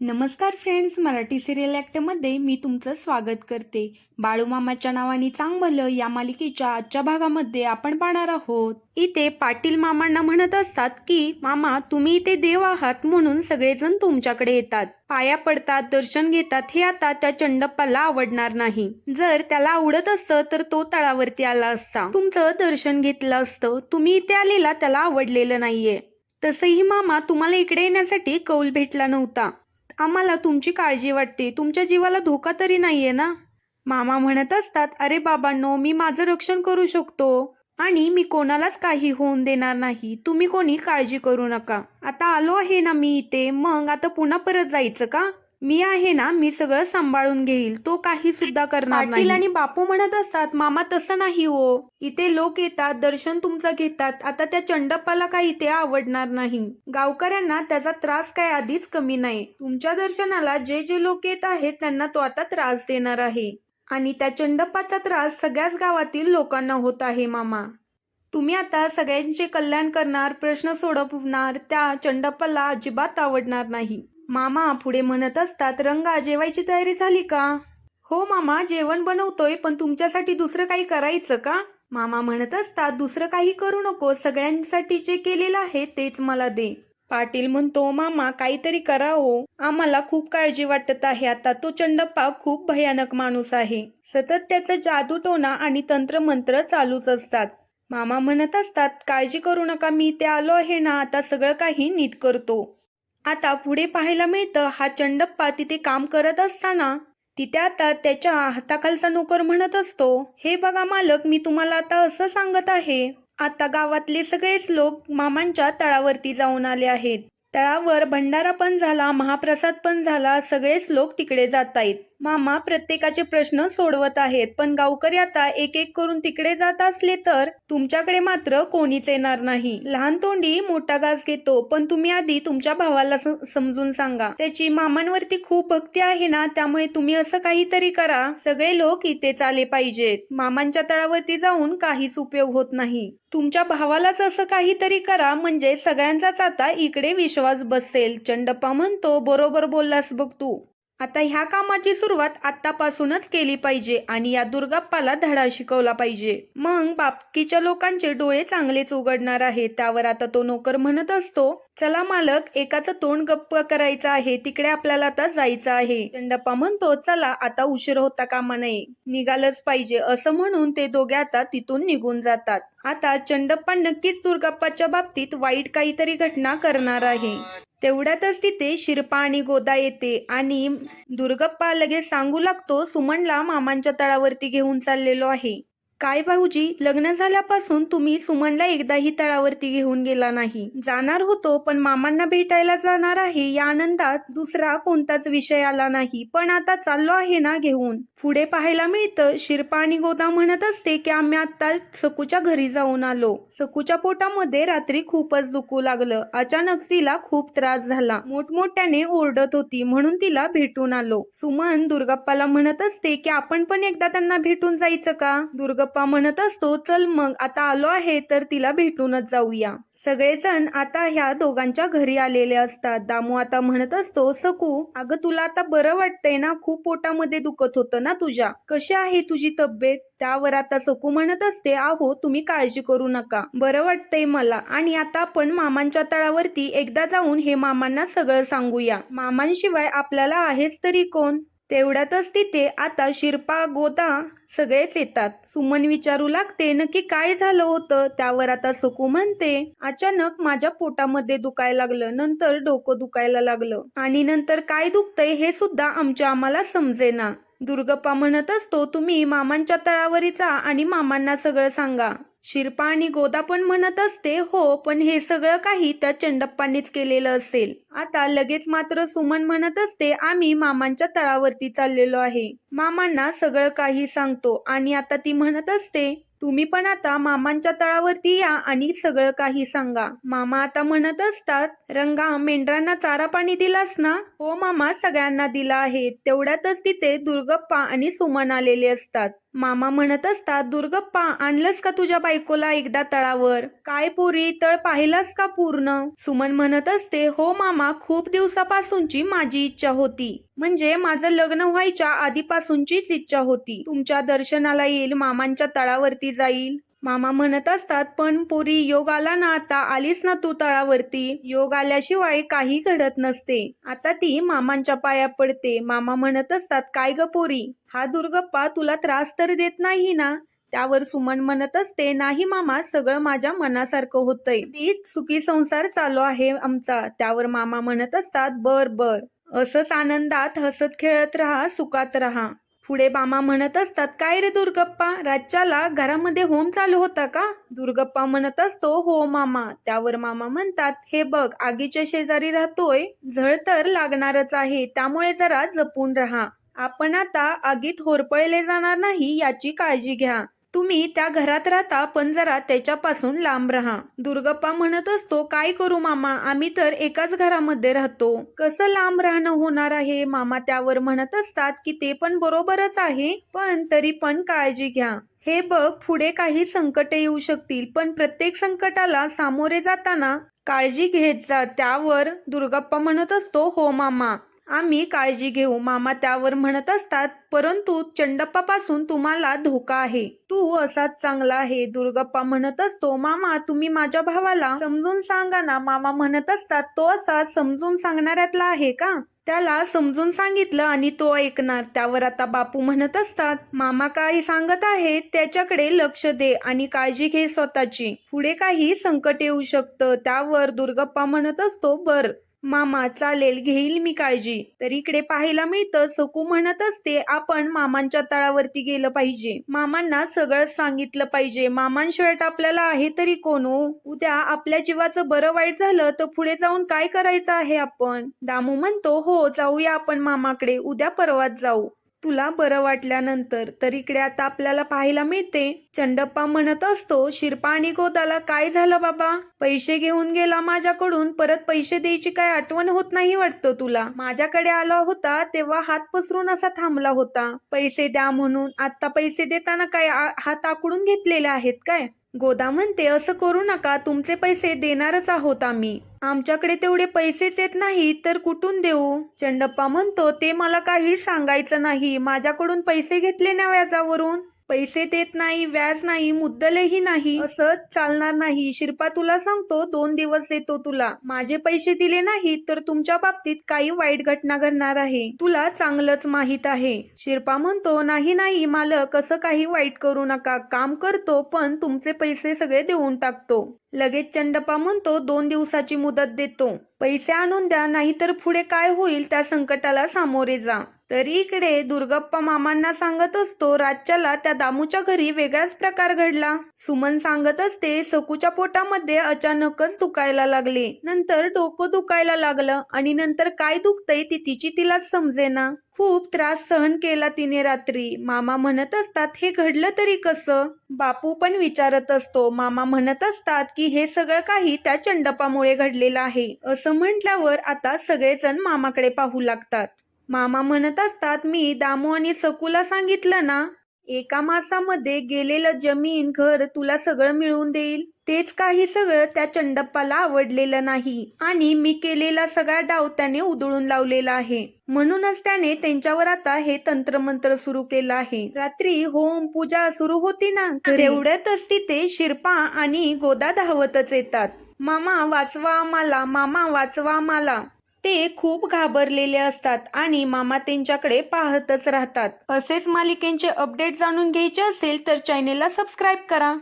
नमस्कार friends Marathi serial ॲक्टमध्ये मी तुमचं स्वागत करते. बाळूमामाच्या नावाने चांग भलं या मालिकेच्या आजच्या भागामध्ये आपण पाहणार आहोत. इथे पाटील मामांना म्हणत असतात की मामा तुम्ही इथे देव आहात म्हणून सगळेजण तुमच्याकडे येतात. पाया पडतात दर्शन घेतात हे आता त्या चंडप्पाला आवडणार नाही. जर त्याला आवडत असतं तर तो तळावरती आला असता. तुमचं दर्शन घेतलं असतं तुम्ही इथे आलेला त्याला आवडलेलं नाहीये. तसंही मामा तुम्हाला इकडे येण्यासाठी कौल भेटला नव्हता. आम्हाला तुमची काळजी वाटते. तुमच्या जीवाला धोका तरी नाहीये ना? मामा म्हणत असतात अरे बाबांनो मी माझं रक्षण करू शकतो आणि मी कोणालाच काही होऊन देणार नाही. तुम्ही कोणी काळजी करू नका. आता आलो आहे ना मी इथे. मग आता पुन्हा परत जायचं का? मी आहे ना मी सगळं सांभाळून घेईल. तो काही सुद्धा करणार नाही. आणि बापू म्हणत असतात मामा तसं नाही हो. इथे लोक येतात दर्शन तुमचं घेतात. आता त्या चंडप्पाला काही ते आवडणार नाही. गावकऱ्यांना त्याचा त्रास काय आधीच कमी नाही. तुमच्या दर्शनाला जे जे लोक येत आहेत त्यांना तो आता त्रास देणार आहे. आणि त्या चंडप्पाचा त्रास सगळ्याच गावातील लोकांना होत आहे मामा. तुम्ही आता सगळ्यांचे कल्याण करणार प्रश्न सोडवणार त्या चंडप्पाला अजिबात आवडणार नाही. मामा पुढे म्हणत असतात रंगा जेवायची तयारी झाली का? हो मामा जेवण बनवतोय पण तुमच्यासाठी दुसरं काही करायचं का? मामा म्हणत असतात दुसरं काही करू नको सगळ्यांसाठी जे केलेलं आहे तेच मला दे. पाटील म्हणतो मामा काहीतरी करा हो. आम्हाला खूप काळजी वाटत आहे आता तो चंडप्पा खूप भयानक माणूस आहे. सतत त्याचं जादूटोना आणि तंत्रमंत्र चालूच असतात. मामा म्हणत असतात काळजी करू नका मी ते आलो आहे ना आता सगळं काही नीट करतो. आता पुढे पाहायला मिळतं हा चंडप्पा तिथे काम करत असताना तिथे आता त्याच्या हाताखालचा नोकर म्हणत असतो हे बघा मालक मी तुम्हाला आता असं सांगत आहे. आता गावातले सगळेच लोक मामांच्या तळावरती जाऊन आले आहेत. तळावर भंडारा पण झाला महाप्रसाद पण झाला सगळेच लोक तिकडे जात आहेत मामा प्रत्येकाचे प्रश्न सोडवत आहेत पण गावकरी आता एक एक करून तिकडे जात असले तर तुमच्याकडे मात्र कोणीच येणार नाही. लहान तोंडी मोठा घास घेतो पण तुम्ही आधी तुमच्या भावाला समजून सांगा. त्याची मामांवरती खूप भक्ती आहे ना त्यामुळे तुम्ही असं काहीतरी करा. सगळे लोक इथेच आले पाहिजेत. मामांच्या तळावरती जाऊन काहीच उपयोग होत नाही. तुमच्या भावालाच असं काहीतरी करा म्हणजे सगळ्यांचाच आता इकडे विश्वास बसेल. चंडप्पा म्हणतो बरोबर बोललास बघ तू. आता ह्या कामाची सुरुवात आत्तापासूनच केली पाहिजे आणि या दुर्गाप्पाला धडा शिकवला पाहिजे. मग बापकीच्या लोकांचे डोळे चांगलेच उघडणार आहेत त्यावर आता तो नोकर म्हणत असतो चला मालक एकाचं तोंड गप्प करायचं आहे तिकडे आपल्याला आता जायचं आहे. चंडप्पा म्हणतो चला आता उशीर होता कामा नये. निघालच पाहिजे. असं म्हणून ते दोघे आता तिथून निघून जातात. आता चंडप्पा नक्कीच दुर्गाप्पाच्या बाबतीत वाईट काहीतरी घटना करणार आहे. तेवढ्यातच तिथे शिरपा आणि गोदा येते आणि दुर्गप्पा लगेच सांगू लागतो सुमनला मामांच्या तळावरती घेऊन चाललेलो आहे. काय भाऊजी लग्न झाल्यापासून तुम्ही सुमनला एकदाही तळावरती घेऊन गेला नाही. जाणार होतो पण मामांना भेटायला जाणार आहे या आनंदात दुसरा कोणताच विषय आला नाही. पण आता चाललो आहे ना घेऊन. पुढे पाहायला मिळतं शिरपा आणि गोदा म्हणत असते की आम्ही आता सकूच्या घरी जाऊन आलो. सकूच्या पोटामध्ये रात्री खूपच दुखू लागलं. अचानक तिला खूप त्रास झाला. मोठमोठ्याने ओरडत होती म्हणून तिला भेटून आलो. सुमन दुर्गप्पाला म्हणत असते की आपण पण एकदा त्यांना भेटून जायचं का? दुर्गप्पा म्हणत असतो चल मग आता आलो आहे तर तिला भेटूनच जाऊया. सगळेजण आता ह्या दोघांच्या घरी आलेले असतात. दामू आता म्हणत असतो सकू अगं तुला आता बरं वाटतंय ना? खूप पोटामध्ये दुखत होतं ना तुझ्या? कशी आहे तुझी तब्येत? त्यावर आता सकू म्हणत असते आहो तुम्ही काळजी करू नका. बरं वाटतंय मला. आणि आता आपण मामांच्या तळावरती एकदा जाऊन हे मामांना सगळं सांगूया. मामांशिवाय आपल्याला आहेच तरी कोण? तेवढ्यातच तिथे आता शिरपा गोदा सगळेच येतात सुमन विचारू लागते नक्की काय झालं होतं? त्यावर आता सुकू म्हणते अचानक माझ्या पोटामध्ये दुखायला लागलं नंतर डोकं दुखायला लागलं. आणि नंतर काय दुखतंय हे सुद्धा आमच्या आम्हाला समजेना. दुर्गप्पा म्हणत असतो तुम्ही मामांच्या तळावरीचा आणि मामांना सगळं सांगा. शिरपा आणि गोदा पण म्हणत असते हो पण हे सगळं काही त्या चंडप्पांनीच केलेलं असेल. आता लगेच मात्र सुमन म्हणत असते आम्ही मामांच्या तळावरती चाललेलो आहे. मामांना सगळं काही सांगतो आणि आता ती म्हणत असते तुम्ही पण आता मामांच्या तळावरती या आणि सगळं काही सांगा. मामा आता म्हणत असतात रंगा मेंढरांना चारा पाणी दिलास ना? हो मामा सगळ्यांना दिला आहे. तेवढ्यातच तिथे दुर्गप्पा आणि सुमन आलेले असतात. मामा म्हणत असतात दुर्गप्पा आणलंस का तुझ्या बायकोला एकदा तळावर? काय पुरी तळ पाहिलास का पूर्ण? सुमन म्हणत असते हो मामा खूप दिवसापासूनची माझी इच्छा होती. म्हणजे माझं लग्न व्हायच्या आधीपासूनचीच इच्छा होती. तुमच्या दर्शनाला येईल मामांच्या तळावरती जाईल. मामा म्हणत असतात पण पोरी योग आला ना आता आलीस ना तू तळावरती. योग आल्याशिवाय काही घडत नसते. आता ती मामांच्या पाया पडते. मामा म्हणत असतात काय ग पोरी? हा दुर्गप्पा तुला त्रास तर देत नाही ना? त्यावर सुमन म्हणत असते नाही मामा सगळं माझ्या मनासारखं होतंय. ती सुखी संसार चालू आहे आमचा. त्यावर मामा म्हणत असतात बर बर. असंच आनंदात हसत खेळत राहा सुखात राहा. पुढे बामा म्हणत असतात काय रे दुर्गप्पा? राज्याला घरामध्ये होम चालू होता का? दुर्गप्पा म्हणत असतो हो मामा. त्यावर मामा म्हणतात हे बघ आगीच्या शेजारी राहतोय. झळ तर लागणारच आहे त्यामुळे जरा जपून राहा. आपण आता आगीत होरपळले जाणार नाही याची काळजी घ्या. तुम्ही त्या घरात राहता पण जरा त्याच्यापासून लांब राहा. दुर्गप्पा म्हणत असतो काय करू मामा? आम्ही तर एकाच घरामध्ये राहतो. कसं लांब राहणं होणार आहे? मामा त्यावर म्हणत असतात की ते पण बरोबरच आहे पण तरी पण काळजी घ्या. हे बघ पुढे काही संकट येऊ शकतील पण प्रत्येक संकटाला सामोरे जाताना काळजी घेत जा त्यावर दुर्गप्पा म्हणत असतो हो मामा. आम्ही काळजी घेऊ. मामा त्यावर म्हणत असतात परंतु चंडप्पापासून तुम्हाला धोका आहे. तू असाच चांगला आहे. दुर्गप्पा म्हणत असतो मामा तुम्ही माझ्या भावाला समजून सांगा ना. मामा म्हणत असतात तो असा समजून सांगणाऱ्यातला आहे का? त्याला समजून सांगितलं आणि तो ऐकणार. त्यावर आता बापू म्हणत असतात मामा काही सांगत आहे त्याच्याकडे लक्ष दे आणि काळजी घे स्वतःची. पुढे काही संकट येऊ शकतं. त्यावर दुर्गप्पा म्हणत असतो बर. मामा चालेल घेईल मी काळजी. तर इकडे पाहायला मिळतं सकू म्हणत असते आपण मामांच्या तळावरती गेलं पाहिजे. मामांना सगळं सांगितलं पाहिजे. मामांशिवाय आपल्याला आहे तरी कोण? उद्या आपल्या जीवाचं बरं वाईट झालं तर पुढे जाऊन काय करायचं आहे आपण? दामू म्हणतो हो जाऊया आपण मामाकडे. उद्या परवाच जाऊ. तुला बरं वाटल्यानंतर तर इकडे आता आपल्याला पाहायला मिळते. चंडप्पा म्हणत असतो शिरपा आणि गोदाला काय झालं बाबा? पैसे घेऊन गेला माझ्याकडून परत पैसे द्यायची काय आठवण होत नाही वाटतं तुला? माझ्याकडे आला होता तेव्हा हात पसरून असा थांबला होता. पैसे द्या म्हणून आता पैसे देताना काय हात आकडून घेतलेले आहेत काय? गोदा म्हणते असं करू नका तुमचे पैसे देणारच आहोत आम्ही. आमच्याकडे तेवढे पैसेच येत नाही तर कुठून देऊ? चंडप्पा म्हणतो ते मला काही सांगायचं नाही. माझ्याकडून पैसे घेतले ना व्याजावरून पैसे देत नाही व्याज नाही मुद्दलही नाही असं चालणार नाही. शिरपा तुला सांगतो दोन दिवस देतो तुला. माझे पैसे दिले नाही तर तुमच्या बाबतीत काही वाईट घटना घडणार आहे. तुला चांगलंच माहीत आहे. शिरपा म्हणतो नाही नाही मालक असं काही वाईट करू नका. काम करतो पण तुमचे पैसे सगळे देऊन टाकतो. लगेच चंडपा म्हणतो दोन दिवसाची मुदत देतो. पैसे आणून द्या नाहीतर पुढे काय होईल त्या संकटाला सामोरे जा. तरी इकडे दुर्गप्पा मामांना सांगत असतो राज्याला त्या दामूच्या घरी वेगळाच प्रकार घडला. सुमन सांगत असते सकूच्या पोटामध्ये अचानकच दुखायला लागले. नंतर डोकं दुखायला लागलं आणि नंतर काय दुखतंय ती तिची तिलाच समजेना. खूप त्रास सहन केला तिने रात्री. मामा म्हणत असतात हे घडलं तरी कसं? बापू पण विचारत असतो मामा म्हणत असतात की हे सगळं काही त्या चंडपामुळे घडलेलं आहे. असं म्हटल्यावर आता सगळेजण मामाकडे पाहू लागतात. मामा म्हणत असतात मी दामू आणि सकूला सांगितलं ना एका मासामध्ये गेलेलं जमीन घर तुला सगळं मिळवून देईल. तेच काही सगळं त्या चंडप्पाला आवडलेलं नाही आणि मी केलेला सगळा डाव त्याने उधळून लावलेला आहे. म्हणूनच त्याने त्यांच्यावर आता हे तंत्रमंत्र सुरू केलं आहे. रात्री होम पूजा सुरू होती ना तेवढ्यातच तिथे शिरपा आणि गोदा धावतच येतात. मामा वाचवा आम्हाला मामा वाचवा आम्हाला. ते खूप घाबरलेले असतात आणि मामा त्यांच्याकडे पाहतच राहतात. असेच मालिकेंचे अपडेट जाणून घ्यायचे असेल तर चॅनेलला सबस्क्राईब करा.